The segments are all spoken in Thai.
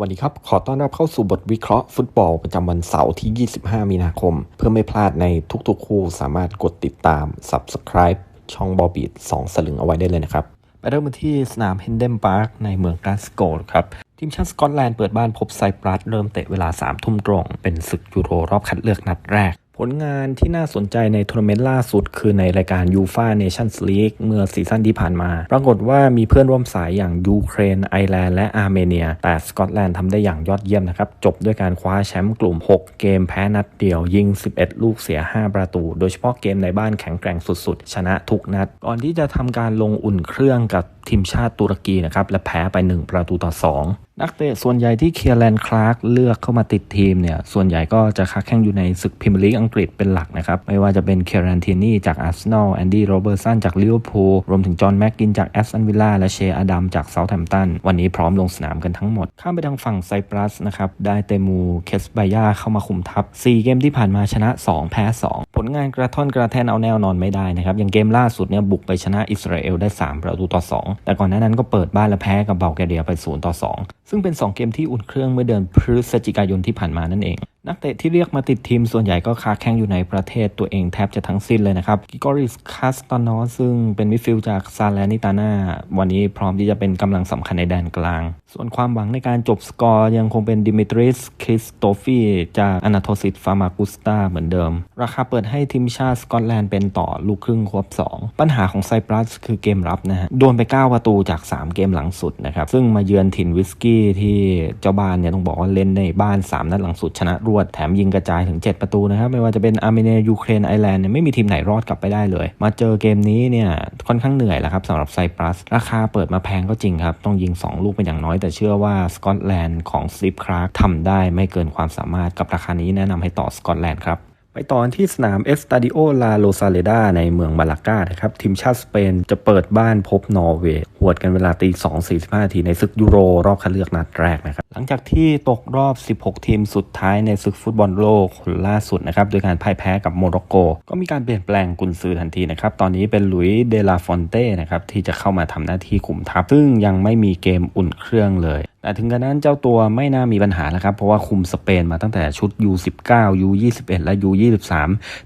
วัสดีครับ ขอต้อนรับเข้าสู่บทวิเคราะห์ฟุตบอลประจำวันเสาร์ที่ 25 มีนาคม เพื่อไม่พลาดในทุกๆ คู่สามารถกดติดตาม Subscribe ช่องบอบีด2สลึงเอาไว้ได้เลยนะครับ ไปเริ่มกันที่สนามเฮนเดมพาร์คในเมืองกลาสโกลครับ ทีมชาติสกอตแลนด์เปิดบ้านพบไซปรัสเริ่มเตะเวลา 3 ทุ่มตรง เป็นศึกยูโรรอบคัดเลือกนัดแรก ผลงานที่น่าสนใจในทัวร์นาเมนต์ล่าสุด คือในรายการยูฟาเนชั่นส์ลีกเมื่อซีซั่นที่ผ่านมา ปรากฏว่ามีเพื่อนร่วมสายอย่างยูเครน ไอร์แลนด์และอาร์เมเนีย แต่สกอตแลนด์ทำได้อย่างยอดเยี่ยมนะครับ จบด้วยการคว้าแชมป์กลุ่ม 6 เกมแพ้นัดเดียว ยิง 11 ลูกเสีย 5 ประตู โดยเฉพาะเกมในบ้านแข็งแกร่งสุดๆ ชนะทุกนัด ก่อนที่จะทำการลงอุ่นเครื่องกับ ทีมชาติตุรกีนะครับและแพ้ไป 1 ประตูต่อ 2 นักเตะส่วนใหญ่ที่เคียร์แลนด์คลาร์กเลือกเข้ามาติดทีมเนี่ยส่วนใหญ่ก็จะค้าแข่งอยู่ในศึกพรีเมียร์ลีกอังกฤษเป็นหลักนะครับไม่ว่าจะเป็นเคียรันทีนี่จากอาร์เซนอลแอนดี้โรเบอร์สันจากลิเวอร์พูลรวมถึงจอห์นแม็กกินจากแอสตันวิลล่าและเชอดัมจากเซาท์แฮมป์ตันวันนี้พร้อมลงสนามกันทั้งหมด ข้ามไปทางฝั่งไซปรัสนะครับได้เตมูเคสบายาเข้ามาคุมทัพ4เกมที่ผ่านมาชนะ 2 แพ้ 2 ผลงานกระท่อนกระแทนเอาแนวนอนไม่ได้นะครับอย่างเกมล่าสุดเนี่ยบุกไปชนะอิสราเอลได้ 3 ประตูต่อ 2แต่ก่อนหน้านั้นก็เปิดบ้านและแพ้กับเบลแกเรียไป0ต่อ2ซึ่งเป็น 2 เกมที่อุ่นเครื่องเมื่อเดือนพฤศจิกายนที่ผ่านมานั่นเอง นักเตะที่เรียกมาติดทีมส่วนใหญ่ก็ค้าแข่งอยู่ในประเทศตัวเองแทบจะทั้งสิ้นเลยนะครับกิกอริสคาสตานอซึ่งเป็นมิดฟิลด์จากซาแลนิตานาวันนี้พร้อมที่จะเป็นกำลังสำคัญในแดนกลาง ส่วนความหวังในการจบสกอร์ยังคงเป็นดิมิทริสคริสโตฟีจากอนาโทซิตฟามากุสตาเหมือนเดิม ราคาเปิดให้ทีมชาติสกอตแลนด์เป็นต่อลูกครึ่งควบ 2 ปัญหาของไซปรัสคือเกมรับนะฮะโดนไป 9 ประตูจาก 3 เกมหลังสุดนะครับซึ่งมาเยือนถิ่นวิสกี้ที่เจ้าบ้านเนี่ยต้องบอกว่าเล่นในบ้าน 3 นัดหลังสุดชนะรวดแถมยิงกระจายถึง 7 ประตูนะครับ ไม่ว่าจะเป็นอาร์เมเนียยูเครนไอร์แลนด์เนี่ยไม่มีทีมไหนรอดกลับไปได้เลย มาเจอเกมนี้เนี่ยค่อนข้างเหนื่อยแล้วครับสำหรับไซปรัส ราคาเปิดมาแพงก็จริงครับ ต้องยิง 2 ลูกเป็นอย่างน้อย แต่เชื่อว่าสกอตแลนด์ของสลิปคราร์กทำได้ไม่เกินความสามารถกับราคานี้แนะนำให้ต่อสกอตแลนด์ครับไปตอนที่สนามเอสตาดิโอลาโลซาเลดาในเมืองมาลากานะครับทีมชาติสเปนจะเปิดบ้านพบนอร์เวย์หวดกันเวลาตี2 45นาทีในศึกยูโรรอบคัดเลือกนัดแรกนะครับ หลังจากที่ตกรอบ 16 ทีมสุดท้ายในศึกฟุตบอลโลกคนล่าสุดนะครับ โดยการพ่ายแพ้กับโมร็อกโก ก็มีการเปลี่ยนแปลงกุนซือทันทีนะครับ ตอนนี้เป็นลุยเดลาฟอนเต้นะครับที่จะเข้ามาทำหน้าที่คุมทัพ ซึ่งยังไม่มีเกมอุ่นเครื่องเลย แต่ถึงกระนั้นเจ้าตัวไม่น่ามีปัญหาแล้วครับ เพราะว่าคุมสเปนมาตั้งแต่ชุด U19 U21 และ U23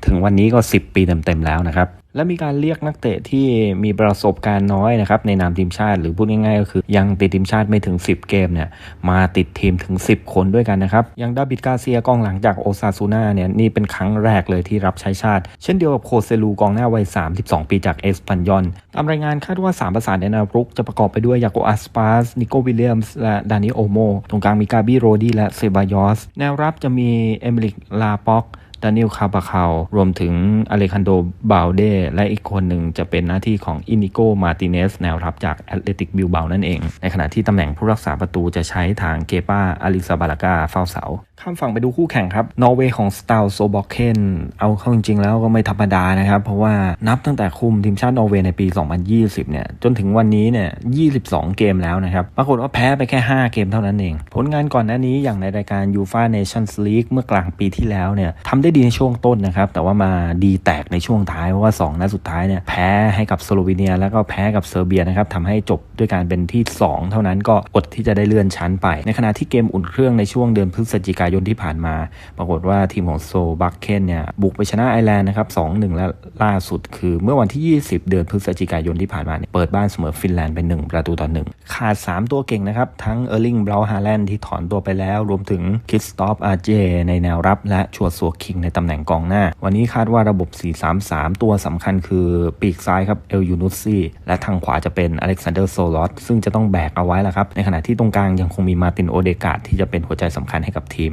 ถึงวันนี้ก็ 10 ปีเต็มๆแล้วนะครับ และมีการเรียกนักเตะที่มีประสบการณ์น้อยนะครับในนามทีมชาติ หรือพูดง่ายๆก็คือยังติดทีมชาติไม่ถึง 10 เกมเนี่ยมาติดทีมถึง 10 คนด้วยกันนะครับอย่างดาบิดกาเซียกองหลังจากโอซาซูนาเนี่ยนี่เป็นครั้งแรกเลยที่รับใช้ชาติ เช่นเดียวกับโคเซลูกองหน้าวัย 32 ปีจากเอสปันยอนตามรายงานคาดว่า 3 ประสานในนวรุก จะประกอบไปด้วยยาโกอัสปาสนิโกวิลเลียมส์และดานิโอโมตรงกลางมีกาบิโรดีและเซบายอสแนวรับจะมีเอมิลิกลาป็อก ดานิลคาบาคาลรวมถึงอเลคันโดบาลเดและอีกคนหนึ่งจะเป็นหน้าที่ของอินิโกมาติเนสแนวรับจากแอตเลติกบิลเบานั่นเอง ในขณะที่ตำแหน่งผู้รักษาประตูจะใช้ทางเกปาอาริซาบาลากาเฝ้าเสา ข้ามฝั่งไปดูคู่แข่งครับ นอร์เวย์ของสตาลโซบอกเคนเอาเข้าจริงๆแล้วก็ไม่ธรรมดานะครับ เพราะว่านับตั้งแต่คุมทีมชาตินอร์เวย์ในปี 2020 เนี่ย จนถึงวันนี้เนี่ย 22 เกมแล้วนะครับ ปรากฏว่าแพ้ไปแค่ 5 เกมเท่านั้นเอง ผลงานก่อนหน้านี้อย่างในรายการยูฟาเนชั่นส์ลีกเมื่อกลางปีที่แล้วเนี่ยทำได้ดีในช่วงต้นนะครับ แต่ว่ามาดีแตกในช่วงท้าย เพราะว่า 2 นัดสุดท้ายเนี่ยแพ้ให้กับสโลวีเนีย แล้วก็แพ้กับเซอร์เบียนะครับทำให้จบด้วยการเป็นที่ 2 เท่านั้นก็อดที่จะได้เลื่อนชั้นไป ในขณะที่เกมอุ่นเครื่องในช่วงเดือนพฤศจิกายนที่ผ่านมา ปรากฏว่าทีมของโซบักเคนเนี่ยบุกไปชนะไอร์แลนด์นะครับ2-1และล่าสุดคือเมื่อวันที่ 20 เดือนพฤศจิกายนที่ผ่านมาเนี่ยเปิดบ้านเสมอฟินแลนด์ไป1ประตูต่อ1ขาด 3 ตัวเก่งนะครับ ทั้งเออร์ลิงบราวฮาแลนด์ที่ถอนตัวไปแล้ว รวมถึงคิสตอฟอาเจในแนวรับและชัวซัวคิงในตำแหน่งกองหน้า วันนี้คาดว่าระบบ 4-3-3 ตัวสำคัญคือปีกซ้ายครับเอลยูนุสซี่และทางขวาจะเป็นอเล็กซานเดอร์โซลอสซึ่งจะต้องแบกเอาไว้แล้วครับ ในขณะที่ตรงกลางยังคงมีมาตินโอเดกาดที่จะเป็นหัวใจสำคัญให้กับทีม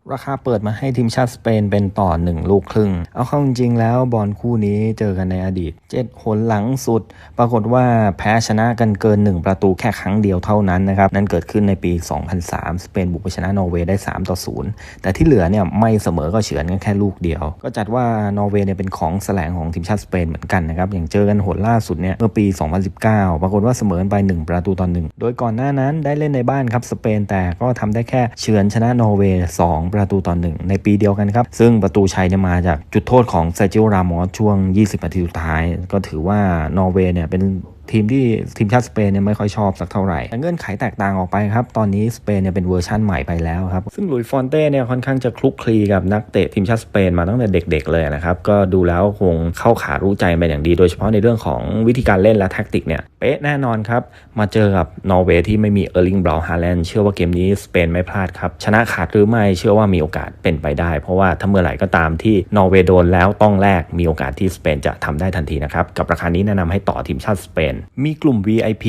ราคาเปิดมาให้ทีมชาติสเปนเป็นต่อ 1 ลูกครึ่ง เอาเข้าจริงแล้วบอลคู่นี้เจอกันในอดีต 7หนหลังสุด ปรากฏว่าแพ้ชนะกันเกิน 1 ประตูแค่ครั้งเดียวเท่านั้นนะครับ นั่นเกิดขึ้นในปี 2003 สเปนบุกไปชนะนอร์เวย์ได้ 3 ต่อ 0 แต่ที่เหลือเนี่ยไม่เสมอก็เฉือนกันแค่ลูกเดียว ก็จัดว่านอร์เวย์เนี่ยเป็นของแสลงของทีมชาติสเปนเหมือนกันนะครับ อย่างเจอกันหนล่าสุดเนี่ยเมื่อปี 2019 ปรากฏว่าเสมอไป 1 ประตูต่อ1โดยก่อนหน้านั้นได้เล่นในบ้านครับสเปนแต่ก็ทำได้แค่เฉือนชนะนอร์เวย์2ประประตูต่อ1ในปีเดียวกันครับ ซึ่งประตูชัยเนี่ยมาจากจุดโทษของเซจิโอรามอสช่วง 20 นาทีสุดท้าย ก็ถือว่านอร์เวย์เนี่ยเป็น ทีมที่ทีมชาติสเปนเนี่ยไม่ค่อยชอบสักเท่าไหร่แต่เงื่อนไขแตกต่างออกไปครับ ตอนนี้สเปนเนี่ยเป็นเวอร์ชั่นใหม่ไปแล้วครับ ซึ่งลุยฟอนเต้เนี่ยค่อนข้างจะคลุกคลีกับนักเตะทีมชาติสเปนมาตั้งแต่เด็กๆเลยนะครับ ก็ดูแล้วคงเข้าขารู้ใจเป็นอย่างดี โดยเฉพาะในเรื่องของวิธีการเล่นและแท็กติกเนี่ยเป๊ะแน่นอนครับ มาเจอกับนอร์เวย์ที่ไม่มีเออร์ลิงบราวน์ฮาแลนด์เชื่อว่าเกมนี้สเปนไม่พลาดครับ ชนะขาดหรือไม่เชื่อว่ามีโอกาสเป็นไปได้ เพราะว่าถ้าเมื่อไหร่ก็ตามที่นอร์เวย์โดนแล้วต้องแลกมีโอกาสที่สเปนจะทำได้ทันทีนะครับกับราคานี้แนะนำให้ต่อทีมชาติสเปนมีกลุ่ม VIP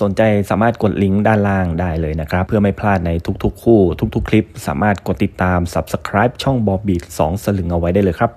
สนใจสามารถกดลิงก์ด้านล่างได้เลยนะครับ เพื่อไม่พลาดในทุกๆ คู่ ทุกๆ คลิป สามารถกดติดตาม Subscribe ช่องบอบบี2สลึงเอาไว้ได้เลยครับ